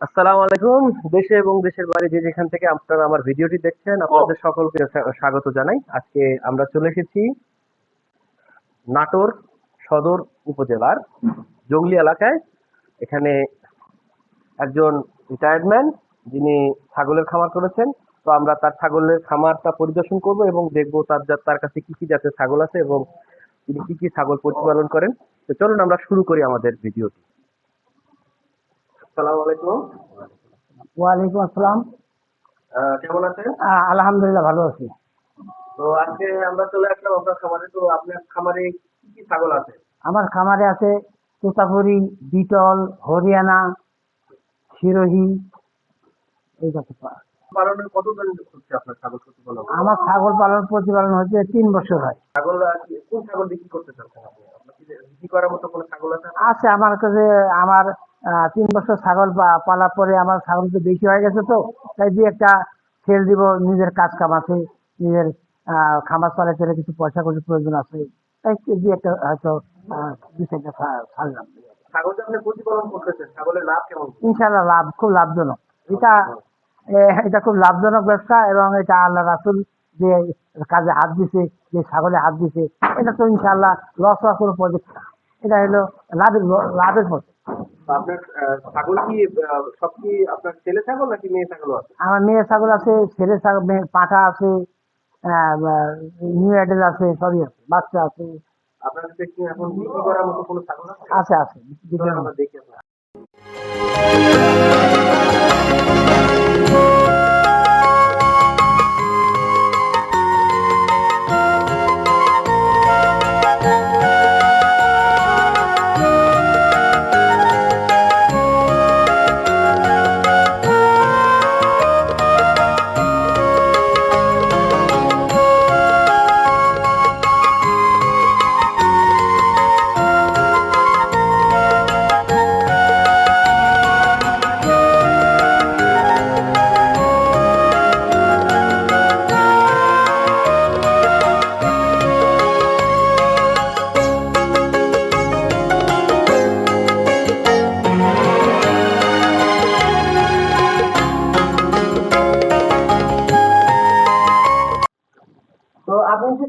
আসসালামু আলাইকুম দেশে এবং দেশের বাইরে যে যেখান থেকে আপনারা আমার ভিডিওটি দেখছেন আপনাদের সকলকে স্বা- স্বাগত জানাই। আজকে আমরা চলে এসেছি নাটোর সদর উপজেলার জঙ্গলি এলাকায়। এখানে একজন রিটায়ার্ড ম্যান যিনি ছাগলের খামার করেছেন। তো আমরা তার ছাগলের খামারটা পরিদর্শন করব এবং দেখব তার তার কাছে কি কি জাতের ছাগল আছে এবং তিনি কি কি ছাগল প্রতিপালন করেন। তো চলুন আমরা শুরু করি আমাদের ভিডিওটি। আসসালামু আলাইকুম। ওয়ালাইকুম আসসালাম। কেমন আছেন? আলহামদুলিল্লাহ ভালো আছি। তো আজকে আমরা চলে আসলাম আপনার খামারে। তো আপনার খামারে কি কি ছাগল আছে? আমার খামারে আছে তোতাপুরি বিটল হরিয়ানা সিরোহি এই পা- পালনের কতদিন হচ্ছে আপনার ছাগল প্রতিপালন? আমার ছাগল পালন প্রতিপালন হচ্ছে তিন বছর হয়। ছাগল কোন ছাগল বিক্রি করতে চাচ্ছেন আপনি? বিক্রি করার মতো কোনো ছাগল আছে? আছে আমার কাছে আমার তিন বছর ছাগল পা- পালার পরে আমার ছাগল তো বেশি হয়ে গেছে তো তাই দিয়ে একটা ছেড়ে দিব নিজের কাজ কাম আছে নিজের আহ, খামার চালাতে হলে কিছু পয়সা কড়ির প্রয়োজন আছে। তাই দিয়ে একটা হয়তো দু চারটা ছাড়লাম ইনশাল্লাহ লাভ খুব লাভজনক। এটা এটা খুব লাভজনক ব্যবসা এবং এটা আল্লাহ রাসুল যে কাজে হাত দিছে যে ছাগলে হাত দিছে এটা তো ইনশাল্লাহ লস হওয়ার কোনো প্রজেক্ট না। এটা হলো লাভের লাভের তো আপনার ছাগল কি আহ, সব কি আপনার ছেলে ছাগল নাকি মেয়ে ছাগল আছে? আমার মেয়ে ছাগল আছে ছেলে ছাগল মেয়ে পাঠা আছে নিউ অ্যাডেল আছে সবই আছে বাচ্চা আছে। আপনার কাছে কি এখন বিক্রি করার মতো কোনো ছাগল আছে? আছে আছে চলুন আমরা।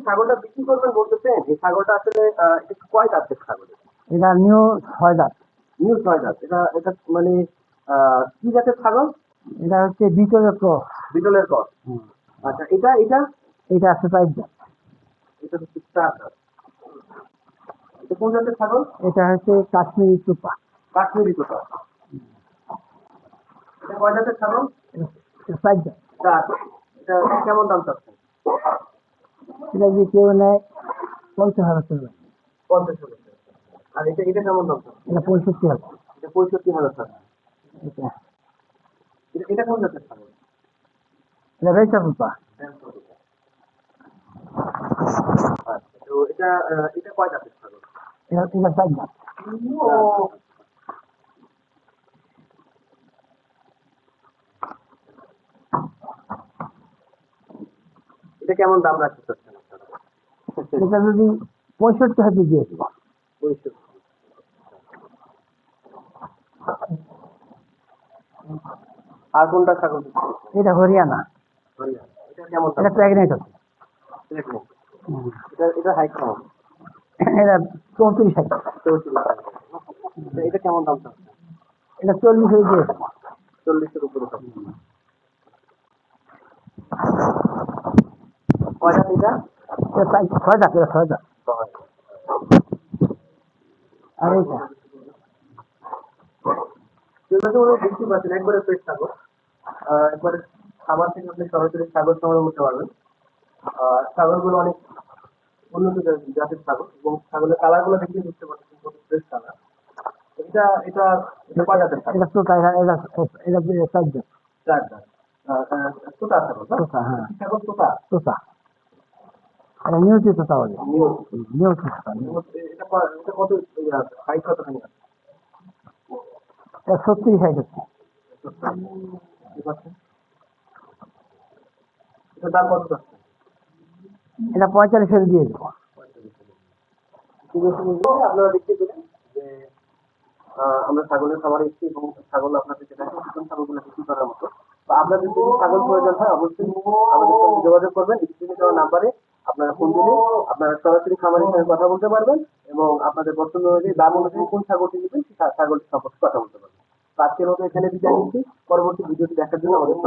ছাগলটা বিক্রি করবেন বলতেছেন? এই ছাগলটা আসলে কয় দাঁতের ছাগল? এটা নিউ ছয় দাঁত নিউ ছয় দাঁত এটা এটা মানে কি জাতের ছাগল? এটা হচ্ছে বিটলের ক্রস। বিটলের কর আচ্ছা এটা এটা? এটা আছে চার দাঁত এটা হচ্ছে চার দাঁত এটা কোন জাতের ছাগল? এটা হচ্ছে কাশ্মীরি চুপা কাশ্মীরি কোথা এটা কয় জাতের ছাগল? চার। দাঁত এটা কেমন দাম চাচ্ছেন? এটা যদি কেউ নেয় পঞ্চাশ হাজার টাকা। পঞ্চাশ হাজার। আর এটা এটা কেমন দাম? এটা পঁয়ষট্টি হাজার। এটা পঁয়ষট্টি হাজার টাকা। এটা। কোন জাতের ছাগল? এটা রেচা চুপা আচ্ছা তো এটা এটা কয় জাতের ছাগল? এটা এটা চার দাঁত এটা কেমন দাম রাখতে চাচ্ছেন এটা যদি পঁয়ষট্টি হাজার দিয়ে দেবো। আর কোনটা ছাগল এটা হরিয়ানা। এটা এটা প্রেগনেন্ট আছে এটা এটা হাইট কেমন এটা চৌত্রিশ। এটা- কেমন দাম এটা চল্লিশ দিয়ে দেবো। চল্লিশের উপরে। কয়টা এটা এটা চার- ছয় দাঁত এটা ছয় দাঁত আর এইটা দেখতে পাচ্ছেন একবারে ফ্রেশ ছাগল আহ, একবারে খাবার থেকে আপনি সরাসরি ছাগল সংগ্রহ করতে পারবেন। আর ছাগলগুলো অনেক উন্নত জাতের ছাগল এবং ছাগলের কালারগুলো বুঝতে পারছেন কত ফ্রেশ কালার। এটা এটা জাতের তোতা তোতা হ্যাঁ। তোতা তোতা নিউ- নিউটি তোতা এটা ক- হাইট আছে এটা পঁয়তাল্লিশ হাজার দিয়ে দেবো আপনারা দেখতে পেলেন যে আমরা ছাগলের খামারে এসেছি এবং ছাগল দেখাচ্ছি কোন ছাগলগুলো বিক্রি করার মতো আপনাদের যদি ছাগল প্রয়োজন হয় অবশ্যই আমাদের যোগাযোগ করবেন স্ক্রিনে দেওয়া নাম্বারে আপনারা ফোন দিলে আপনারা সরাসরি খামারের সঙ্গে কথা বলতে পারবেন এবং আপনাদের পছন্দ অনুযায়ী দাম অনুযায়ী কোন ছাগলটি নেবেন সেই ছাগলটি সম্পর্কে কথা বলতে পারবেন। আজকের মতো এখানে বিদায় নিচ্ছি। পরবর্তী ভিডিওটি দেখার জন্য আমাদের